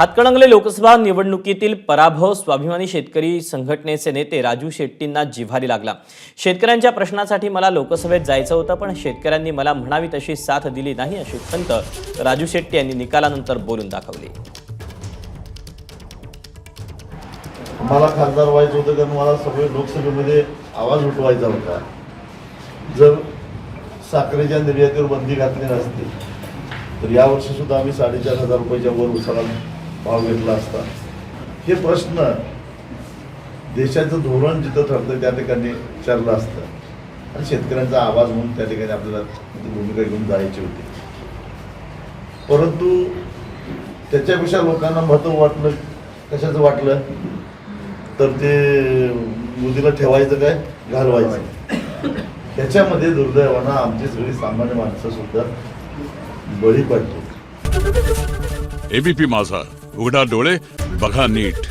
हातकणंगले लोकसभा निवडणुकीतील पराभव स्वाभिमानी शेतकरी संघटनेचे नेते राजू शेट्टींना जिव्हारी लागला. शेतकऱ्यांच्या प्रश्नासाठी मला लोकसभेत जायचं होतं पण शेतकऱ्यांनी मला म्हणावी तशी साथ दिली नाही अशी खंत राजू शेट्टी यांनी निकालानंतर बोलून दाखवली. मला खासदार व्हायचं होतं कारण मला सगळे लोकसभेमध्ये आवाज उठवायचा होता. जर साखरेच्या निर्यातीवर बंदी घातली नसती तर यावर्षी सुद्धा आम्ही साडेचार हजार रुपयाच्या वर उसाला भाव घेतला असता हे प्रश्न देशाचं धोरण जिथं ठरतं त्या ठिकाणी विचारलं असतं. आणि शेतकऱ्यांचा आवाज म्हणून त्या ठिकाणी आपल्याला भूमिका घेऊन जायची होती. परंतु त्याच्यापेक्षा लोकांना महत्त्व वाटलं कशाचं वाटलं? तर ते मोदीला ठेवायचं काय? घालवायचं. त्याच्यामध्ये दुर्दैवानं आमची सगळी सामान्य माणसं सुद्धा बळी पडली. एबीपी माझा. उघडा डोळे बघा नीट.